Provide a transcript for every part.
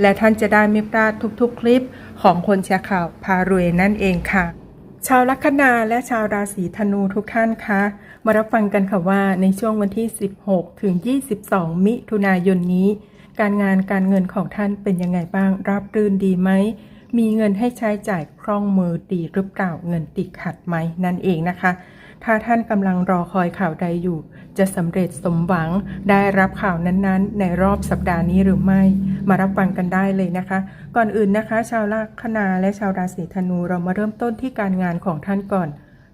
และท่านจะได้ไม่พลาดทุกๆ คลิปของคนแชร์ข่าวพารวยนั่นเองค่ะ ชาวลัคนาและชาวราศีธนูทุกท่านคะมารับฟังกันค่ะว่าในช่วงวันที่ 16 ถึง 22 มิถุนายนนี้ การงานการเงินของท่านเป็นยังไงบ้างราบรื่นดีไหมมีเงินให้ใช้จ่ายคล่องมือดีหรือเปล่าเงินติดขัดไหมนั่นเองนะคะ ถ้าท่านกำลังรอคอยข่าวใดอยู่ จะสำเร็จสมหวังได้รับข่าวนั้นๆ ในรอบสัปดาห์นี้หรือไม่ มารับฟังกันได้เลยนะคะ ก่อนอื่นนะคะ ชาวลัคนาและชาวราศีธนูเรามาเริ่มต้นที่การงานของท่านก่อน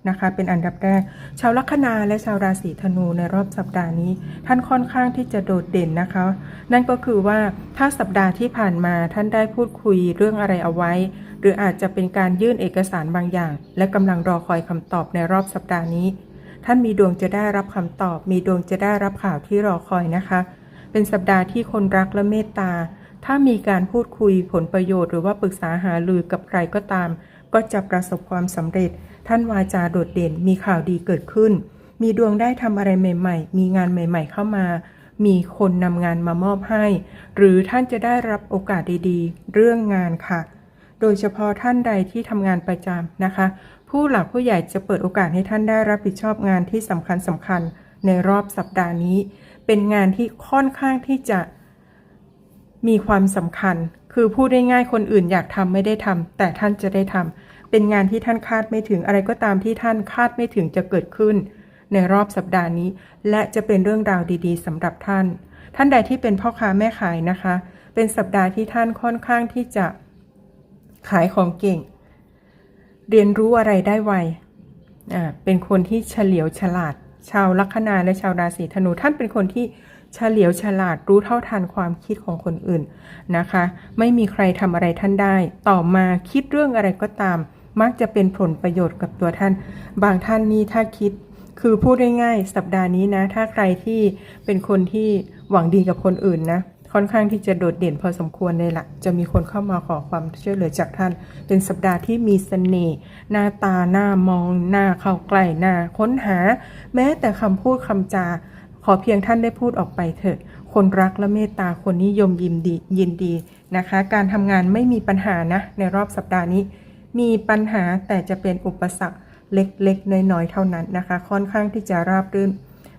นะคะเป็นอันดับแรก ชาวลัคนาและชาวราศีธนูในรอบสัปดาห์นี้ ท่านค่อนข้างที่จะโดดเด่นนะคะ นั่นก็คือว่าถ้าสัปดาห์ที่ผ่านมาท่านได้พูดคุยเรื่องอะไรเอาไว้ หรืออาจจะเป็นการยื่นเอกสารบางอย่าง และกำลังรอคอยคำตอบในรอบสัปดาห์นี้ ท่านมีดวงจะได้รับคำตอบ มีดวงจะได้รับข่าวที่รอคอยนะคะ เป็นสัปดาห์ที่คนรักและเมตตา ถ้ามีการพูดคุยผลประโยชน์หรือว่าปรึกษาหารือกับใครก็ตาม ก็จะประสบความสำเร็จ ท่านวาจาโดดเด่น มีข่าวดีเกิดขึ้น มีดวงได้ทำอะไรใหม่ ๆ มีงานใหม่ ๆ เข้ามา มีคนนำงานมามอบให้ หรือท่านจะได้รับโอกาสดีๆ เรื่องงานค่ะ โดยเฉพาะท่านใดที่ทำงานประจำนะคะ ผู้หลักผู้ใหญ่จะเปิดโอกาสให้ท่านได้รับผิดชอบงานที่สำคัญสำคัญในรอบสัปดาห์นี้ เป็นงานที่ค่อนข้างที่จะมีความสำคัญ คือพูดได้ง่ายคนอื่นอยากทำไม่ได้ทำแต่ท่านจะได้ทำเป็นงานที่ท่านคาดไม่ถึงอะไรก็ตามที่ท่านคาดไม่ถึงจะเกิดขึ้น ในรอบสัปดาห์นี้ และจะเป็นเรื่องราวดีๆสำหรับท่าน ท่านใดที่เป็นพ่อค้าแม่ขายนะคะ เป็นสัปดาห์ที่ท่านค่อนข้างที่จะ ขายของเก่ง เรียนรู้อะไรได้ไวอ่าเป็นคนที่เฉลียวฉลาด ชาวลัคนาและชาวราศีธนูท่านเป็นคนที่เฉลียวฉลาดรู้เท่าทันความคิดของคนอื่นนะคะ ไม่มีใครทำอะไรท่านได้ ต่อมาคิดเรื่องอะไรก็ตาม มักจะเป็นผลประโยชน์กับตัวท่าน บางท่านนี่ถ้าคิด คือพูดง่ายๆสัปดาห์นี้นะ ถ้าใครที่เป็นคนที่หวังดีกับคนอื่นนะ ค่อนข้างที่จะโดดเด่นพอสมควรเลยละ่ะ จะมีคนเข้ามาขอความช่วยเหลือจากท่าน เป็นสัปดาห์ที่มีเสน่ห์หน้าตาหน้ามอง หน้าเข้าใกล้หน้าค้นหา แม้แต่คำพูดคำจา ขอเพียงท่านได้พูดออกไปเถอะ คนรักและเมตตาคนนิยมยินดียินดีนะคะ การทำงานไม่มีปัญหานะ ในรอบสัปดาห์นี้ มีปัญหาแต่จะเป็นอุปสรรคเล็กๆ น้อยๆ เท่านั้นนะคะ ค่อนข้างที่จะราบรื่น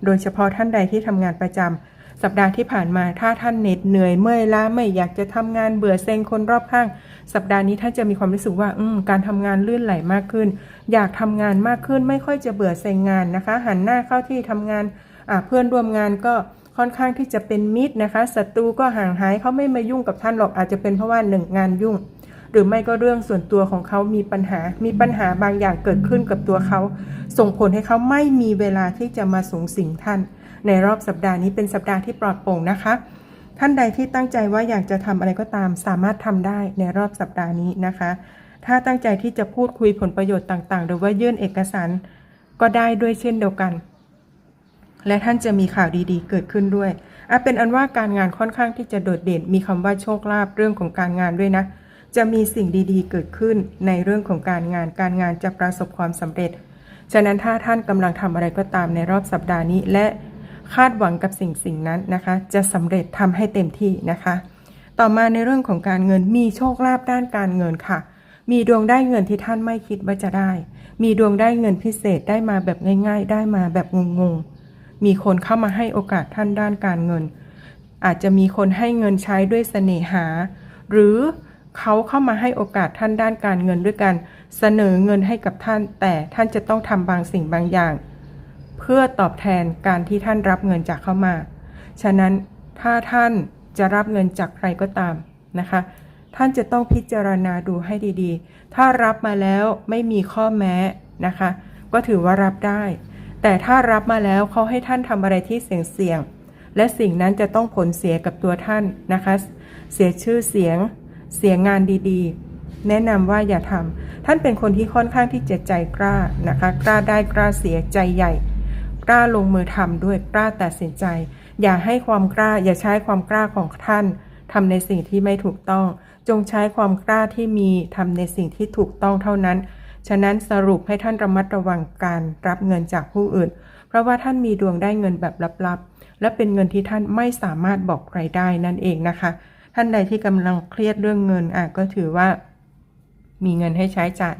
โดยเฉพาะท่านใดที่ทำงานประจำ สัปดาห์ที่ผ่านมาถ้าท่านเหน็ดเหนื่อยเมื่อยล้าไม่อยากจะทำงานเบื่อเซ็งคนรอบข้าง สัปดาห์นี้ท่านจะมีความรู้สึกว่าอืการทำงานลื่นไหลมากขึ้น อยากทำงานมากขึ้นไม่ค่อยจะเบื่อเซ็งงานนะคะ หันหน้าเข้าที่ทำงานเพื่อนร่วมงานก็ค่อนข้างที่จะเป็นมิตรนะคะศัตรูก็ห่างหายเขาไม่มายุ่งกับท่านหรอกอาจจะเป็นเพราะว่าหนึ่งงานยุ่ง หรือไม่ก็เรื่องส่วนตัวของเขามีปัญหา มีปัญหาบางอย่างเกิดขึ้นกับตัวเขา ส่งผลให้เขาไม่มีเวลาที่จะมาสูงสิงท่าน ในรอบสัปดาห์นี้เป็นสัปดาห์ที่ปลอดโปร่งนะคะ ท่านใดที่ตั้งใจว่าอยากจะทำอะไรก็ตาม สามารถทำได้ในรอบสัปดาห์นี้นะคะ ถ้าตั้งใจที่จะพูดคุยผลประโยชน์ต่างๆ หรือว่ายื่นเอกสารก็ได้ด้วยเช่นเดียวกัน และท่านจะมีข่าวดีๆ เกิดขึ้นด้วยอะเป็นอันว่าการงานค่อนข้างที่จะโดดเด่น มีคำว่าโชคลาภเรื่องของการงานด้วยนะ จะมีสิ่งดีๆ เกิดขึ้นในเรื่องของการงาน การงานจะประสบความสำเร็จ ฉะนั้นถ้าท่านกำลังทำอะไรก็ตามในรอบสัปดาห์นี้ และ คาดหวังกับสิ่งสิ่งนั้นนะคะ จะสำเร็จทำให้เต็มที่นะคะ ต่อมาในเรื่องของการเงินมีโชคลาภด้านการเงินค่ะ มีดวงได้เงินที่ท่านไม่คิดว่าจะได้ มีดวงได้เงินพิเศษได้มาแบบง่าย ๆ ได้มาแบบงงๆ มีคนเข้ามาให้โอกาสท่านด้านการเงิน อาจจะมีคนให้เงินใช้ด้วยเสน่หา หรือเขาเข้ามาให้โอกาสท่านด้านการเงินด้วยกันเสนอเงินให้กับท่าน แต่ท่านจะต้องทำบางสิ่งบางอย่าง พื่อตอบแทนการที่ท่านรับเงินจากเขามา ฉะนั้นถ้าท่านจะรับเงินจากใครก็ตามนะคะ ท่านจะต้องพิจารณาดูให้ดีๆ ถ้ารับมาแล้วไม่มีข้อแม้นะคะ ก็ถือว่ารับได้ แต่ถ้ารับมาแล้วเขาให้ท่านทำอะไรที่เสี่ยงๆและสิ่งนั้นจะต้องผลเสียกับตัวท่านนะคะ เสียชื่อเสียง เสียงานดีๆ แนะนำว่าอย่าทำท่านเป็นคนที่ค่อนข้างที่จะใจกล้านะคะ กล้าได้กล้าเสียใจใหญ่ กล้าลงมือทำด้วยกล้าตัดสินใจ อย่าให้ความกล้า อย่าใช้ความกล้าของท่านทำในสิ่งที่ไม่ถูกต้อง จงใช้ความกล้าที่มีทำในสิ่งที่ถูกต้องเท่านั้น ฉะนั้นสรุปให้ท่านระมัดระวังการรับเงินจากผู้อื่น เพราะว่าท่านมีดวงได้เงินแบบลับๆ และเป็นเงินที่ท่านไม่สามารถบอกใครได้นั่นเองนะคะ ท่านใดที่กำลังเครียดเรื่องเงินอะก็ถือว่า มีเงินให้ใช้จ่าย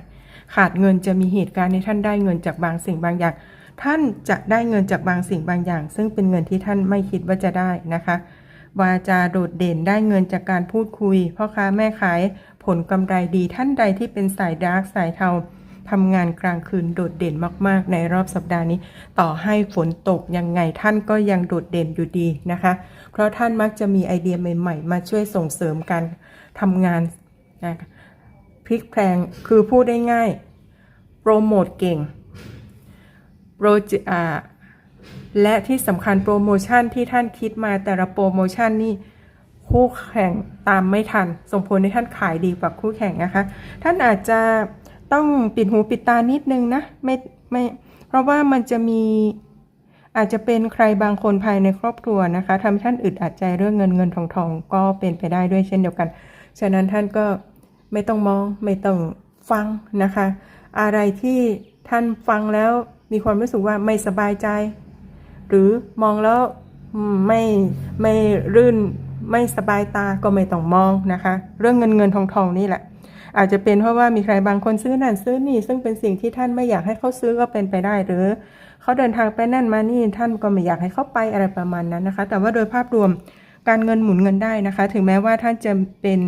ขาดเงินจะมีเหตุการณ์ให้ท่านได้เงินจากบางสิ่งบางอย่าง ท่านจะได้เงินจากบางสิ่งบางอย่าง ซึ่งเป็นเงินที่ท่านไม่คิดว่าจะได้นะคะ วาจาโดดเด่นได้เงินจากการพูดคุยพ่อค้าแม่ขายผลกำไรดีท่านใดที่เป็นสายดาร์กสายเทาทำงานกลางคืนโดดเด่นมาก ๆ ในรอบสัปดาห์นี้ ต่อให้ฝนตกยังไงท่านก็ยังโดดเด่นอยู่ดีนะคะ เพราะท่านมักจะมีไอเดียใหม่ ๆ มาช่วยส่งเสริมการทำงานนะพลิกแพลงคือพูดได้ง่าย โปรโมทเก่ง โปรเจอ่าและที่สำคัญโปรโมชั่นที่ท่านคิดมาแต่ละโปรโมชั่นนี่คู่แข่งตามไม่ทัน ส่งผลให้ท่านขายดีกว่าคู่แข่งนะคะ ท่านอาจจะต้องปิดหูปิดตานิดนึงนะไม่ไม่เพราะว่ามันจะมีอาจจะเป็นใครบางคนภายในครอบครัวนะคะทำให้ท่านอึดอัดใจเรื่องเงินเงินทองทองก็เป็นไปได้ด้วยเช่นเดียวกัน ฉะนั้นท่านก็ไม่ต้องมองไม่ต้องฟังนะคะ อะไรที่ท่านฟังแล้ว มีความรู้สึกว่าไม่สบายใจ หรือมองแล้วไม่ไม่รื่นไม่สบายตาก็ไม่ต้องมองนะคะ เรื่องเงินเงินทองทองนี่แหละ อาจจะเป็นเพราะว่ามีใครบางคนซื้อนั่นซื้อนี่ ซึ่งเป็นสิ่งที่ท่านไม่อยากให้เขาซื้อก็เป็นไปได้หรือเขาเดินทางไปนั่นมานี่ท่านก็ไม่อยากให้เขาไปอะไรประมาณนั้นนะคะ แต่ว่าโดยภาพรวมการเงินหมุนเงินได้นะคะ ถึงแม้ว่าท่านจะเป็น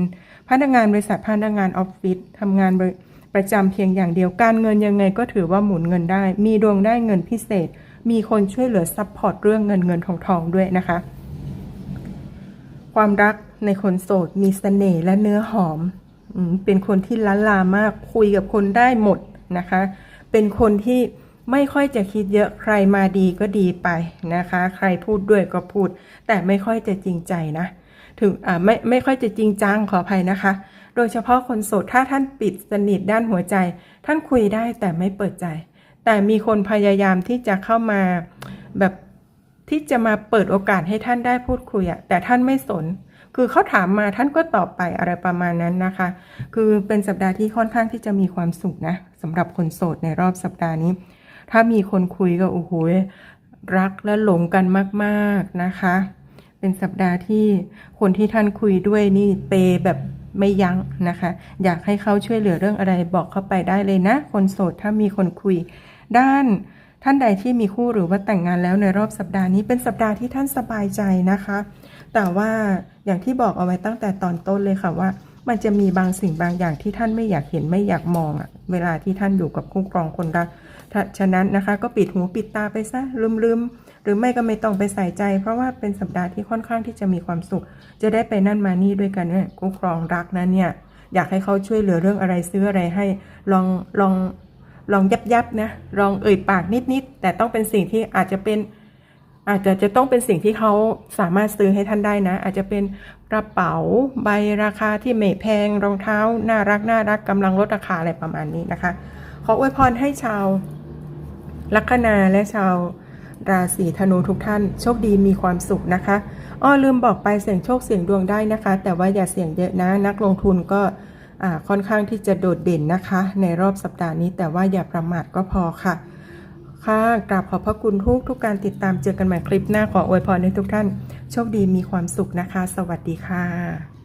พนักงานบริษัทพนักงานออฟฟิศทำงานบริ ประจำเพียงอย่างเดียวการเงินยังไงก็ถือว่าหมุนเงินได้ มีดวงได้เงินพิเศษ มีคนช่วยเหลือซัพพอร์ตเรื่องเงินเงินทองทองด้วยนะคะ ความรักในคนโสดมีเสน่ห์และเนื้อหอมอืมเป็นคนที่ล้านลามากคุยกับคนได้หมดนะคะ เป็นคนที่ไม่ค่อยจะคิดเยอะใครมาดีก็ดีไปนะคะ ใครพูดด้วยก็พูด แต่ไม่ค่อยจะจริงใจนะ ถึงอ่าไม่ไม่ค่อยจะจริงจังขออภัยนะคะโดยเฉพาะคนโสดถ้าท่านปิดสนิทด้านหัวใจ ท่านคุยได้แต่ไม่เปิดใจ แต่มีคนพยายามที่จะเข้ามาแบบที่จะมาเปิดโอกาสให้ท่านได้พูดคุยอะแต่ท่านไม่สน คือเขาถามมาท่านก็ตอบไปอะไรประมาณนั้นนะคะ คือเป็นสัปดาห์ที่ค่อนข้างที่จะมีความสุขนะสำหรับคนโสดในรอบสัปดาห์นี้ ถ้ามีคนคุยก็โอ้โหรักและหลงกันมาก ๆนะคะ เป็นสัปดาห์ที่คนที่ท่านคุยด้วยนี่เปย์แบบ ไม่ยั้งนะคะ อยากให้เขาช่วยเหลือเรื่องอะไรบอกเข้าไปได้เลยนะ คนโสดถ้ามีคนคุย ด้านท่านใดที่มีคู่หรือว่าแต่งงานแล้วในรอบสัปดาห์นี้เป็นสัปดาห์ที่ท่านสบายใจนะคะ แต่ว่าอย่างที่บอกเอาไว้ตั้งแต่ตอนต้นเลยค่ะว่า มันจะมีบางสิ่งบางอย่างที่ท่านไม่อยากเห็นไม่อยากมองอะเวลาที่ท่านอยู่กับคู่ครองคนรักฉะนั้นนะคะ ก็ปิดหูปิดตาไปซะลืมๆหรือไม่ก็ไม่ต้องไปใส่ใจ เพราะว่าเป็นสัปดาห์ที่ค่อนข้างที่จะมีความสุข จะได้ไปนั่นมานี่ด้วยกันเนี่ยคู่ครองรักนั้นเนี่ยอยากให้เขาช่วยเหลือเรื่องอะไรซื้ออะไรให้ลองลองลองยับยับนะลองเอ่ยปากนิดๆแต่ต้องเป็นสิ่งที่อาจจะเป็น อาจจะจะต้องเป็นสิ่งที่เขาสามารถซื้อให้ท่านได้นะ อาจจะเป็นกระเป๋าใบราคาที่ไม่แพงรองเท้า น่ารักน่ารักกำลังลดราคาอะไรประมาณนี้นะคะ ขออวยพรให้ชาวลัคนาและชาวราศีธนูทุกท่าน โชคดีมีความสุขนะคะอ้อลืมบอกไปเสี่ยงโชคเสี่ยงดวงได้นะคะ แต่ว่าอย่าเสี่ยงเยอะนะ นักลงทุนก็ค่อนข้างที่จะโดดเด่นนะคะ ในรอบสัปดาห์นี้แต่ว่าอย่าประมาทก็พอค่ะ ค่ะกราบขอบพระคุณทุกทุกการติดตามเจอกันใหม่คลิปหน้าขออวยพรให้ทุกท่าน โชคดีมีความสุขนะคะ สวัสดีค่ะ